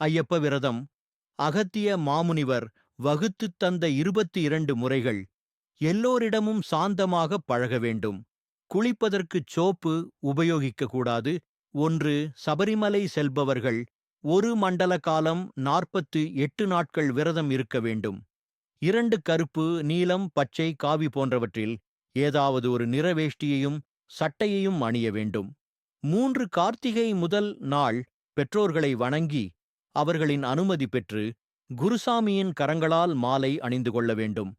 ஐயப்ப விரதம். அகத்திய மாமுனிவர் வகுத்துத் தந்த இருபத்தி இரண்டு முறைகள் எல்லோரிடமும் சாந்தமாக பழக வேண்டும். குளிப்பதற்குச் சோப்பு உபயோகிக்க கூடாது. ஒன்று சபரிமலை செல்பவர்கள் ஒரு மண்டல காலம் நாற்பத்து எட்டு நாட்கள் விரதம் இருக்க வேண்டும். இரண்டு கருப்பு நீலம் பச்சை காவி போன்றவற்றில் ஏதாவது ஒரு நிற வேஷ்டியையும் சட்டையையும் அணிய வேண்டும். மூன்று கார்த்திகை முதல் நாள் பெற்றோர்களை வணங்கி அவர்களின் அனுமதி பெற்று குருசாமியின் கரங்களால் மாலை அணிந்து கொள்ள வேண்டும்.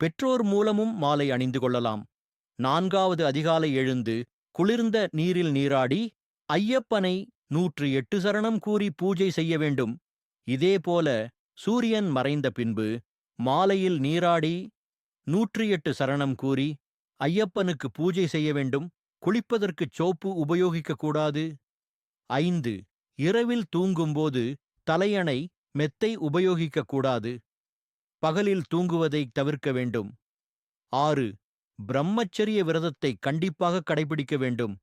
பெற்றோர் மூலமும் மாலை அணிந்து கொள்ளலாம். நான்காவது அதிகாலை எழுந்து குளிர்ந்த நீரில் நீராடி ஐயப்பனை நூற்று எட்டு சரணம் கூறி பூஜை செய்ய வேண்டும். இதேபோல சூரியன் மறைந்த பின்பு மாலையில் நீராடி நூற்றி எட்டு சரணம் கூறி ஐயப்பனுக்கு பூஜை செய்ய வேண்டும். குளிப்பதற்குச் சோப்பு உபயோகிக்கக்கூடாது ஐந்து இரவில் தூங்கும்போது தலையணை மெத்தை உபயோகிக்கக் கூடாது பகலில் தூங்குவதை தவிர்க்க வேண்டும். ஆறு பிரம்மச்சரிய விரதத்தை கண்டிப்பாக கடைபிடிக்க வேண்டும்.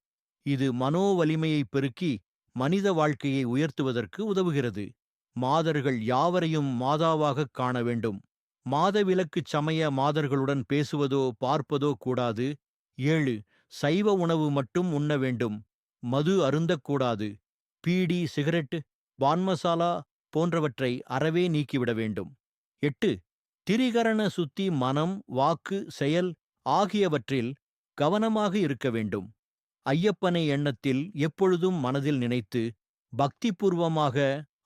இது மனோவலிமையை பெருக்கி மனித வாழ்க்கையை உயர்த்துவதற்கு உதவுகிறது. மாதர்கள் யாவரையும் மாதாவாகக் காண வேண்டும். மாதவிலக்குச் சமய மாதர்களுடன் பேசுவதோ பார்ப்பதோ கூடாது. ஏழு சைவ உணவு மட்டும் உண்ண வேண்டும். மது அருந்தக்கூடாது. பீடி சிகரெட் பான்மசாலா போன்றவற்றை அறவே நீக்கிவிட வேண்டும். எட்டு திரிகரண சுத்தி மனம் வாக்கு செயல் ஆகியவற்றில் கவனமாக இருக்க வேண்டும். ஐயப்பனை எண்ணத்தில் எப்பொழுதும் மனதில் நினைத்து பக்திபூர்வமாக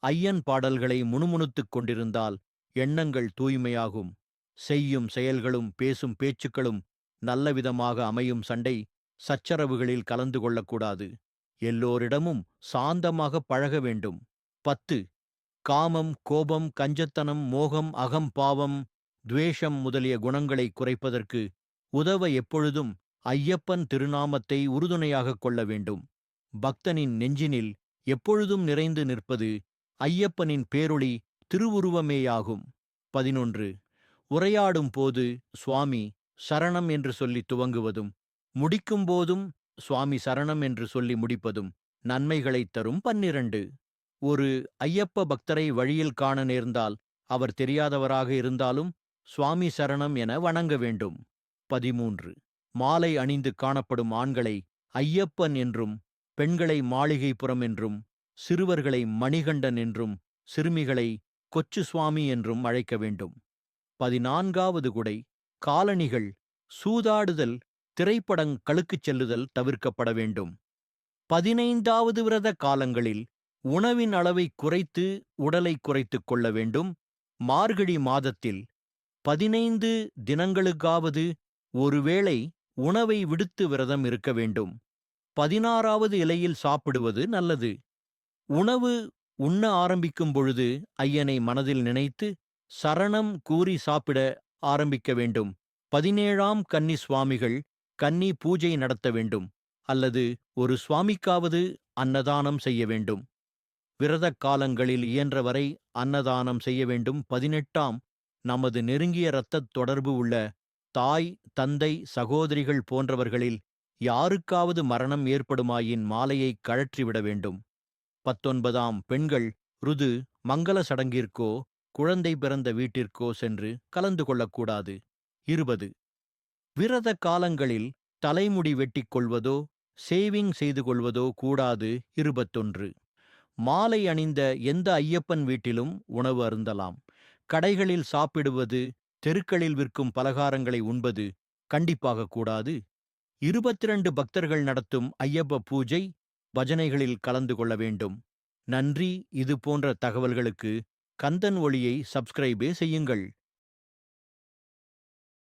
ஐயன் பாடல்களை முணுமுணுத்துக் கொண்டிருந்தால் எண்ணங்கள் தூய்மையாகும். செய்யும் செயல்களும் பேசும் பேச்சுக்களும் நல்லவிதமாக அமையும் சண்டை சச்சரவுகளில் கலந்து கொள்ளக்கூடாது. எல்லோரிடமும் சாந்தமாக பழக வேண்டும். பத்து. காமம் கோபம் கஞ்சத்தனம் மோகம் அகம் பாவம் துவேஷம் முதலிய குணங்களை குறைப்பதற்கு உதவ எப்பொழுதும் ஐயப்பன் திருநாமத்தை உறுதுணையாகக் கொள்ள வேண்டும். பக்தனின் நெஞ்சினில் எப்பொழுதும் நிறைந்து நிற்பது ஐயப்பனின் பேரொளி திருவுருவமேயாகும். பதினொன்று. உரையாடும் போது சுவாமி சரணம் என்று சொல்லி துவங்குவதும் முடிக்கும்போதும் சுவாமி சரணம் என்று சொல்லி முடிப்பதும் நன்மைகளைத் தரும் பன்னிரண்டு. ஒரு ஐயப்ப பக்தரை வழியில் காண நேர்ந்தால் அவர் தெரியாதவராக இருந்தாலும் சுவாமி சரணம் என வணங்க வேண்டும். பதிமூன்று. மாலை அணிந்து காணப்படும் ஆண்களை ஐயப்பன் என்றும் பெண்களை மாளிகைப்புறம் என்றும் சிறுவர்களை மணிகண்டன் என்றும் சிறுமிகளை கொச்சு சுவாமி என்றும் அழைக்க வேண்டும். பதினான்காவது குடை. காலணிகள் சூதாடுதல் திரைப்படங் கழுக்குச் செல்லுதல் தவிர்க்கப்பட வேண்டும். பதினைந்தாவது விரத காலங்களில் உணவின் அளவை குறைத்து உடலை குறைத்துக் கொள்ள வேண்டும். மார்கழி மாதத்தில் பதினைந்து தினங்களுக்காவது ஒருவேளை உணவை விடுத்து விரதம் இருக்க வேண்டும். பதினாறாவது இலையில் சாப்பிடுவது நல்லது. உணவு உண்ண ஆரம்பிக்கும் பொழுது ஐயனை மனதில் நினைத்து சரணம் கூறி சாப்பிட ஆரம்பிக்க வேண்டும். பதினேழாம் கன்னி சுவாமிகள் கன்னி பூஜை நடத்த வேண்டும். அல்லது ஒரு சுவாமிக்காவது அன்னதானம் செய்ய வேண்டும். விரதக் காலங்களில் இயன்றவரை அன்னதானம் செய்ய வேண்டும். பதினெட்டாம் நமது நெருங்கிய இரத்தத் தொடர்பு உள்ள தாய் தந்தை சகோதரிகள் போன்றவர்களில் யாருக்காவது மரணம் ஏற்படுமாயின் மாலையை கழற்றிவிட வேண்டும். பத்தொன்பதாம் பெண்கள் ருது மங்கள சடங்கிற்கோ குழந்தை பிறந்த வீட்டிற்கோ சென்று கலந்து கொள்ளக்கூடாது. இருபது. விரத காலங்களில் தலைமுடி வெட்டிக் கொள்வதோ சேவிங் செய்து கொள்வதோ கூடாது. இருபத்தொன்று. மாலை அணிந்த எந்த ஐயப்பன் வீட்டிலும் உணவு அருந்தலாம். கடைகளில் சாப்பிடுவது தெருக்களில் விற்கும் பலகாரங்களை உண்பது கண்டிப்பாக கூடாது. இருபத்திரண்டு பக்தர்கள் நடத்தும் ஐயப்ப பூஜை பஜனைகளில் கலந்து கொள்ள வேண்டும். நன்றி. இது போன்ற தகவல்களுக்கு கந்தன் ஒளியை சப்ஸ்கிரைபே செய்யுங்கள்.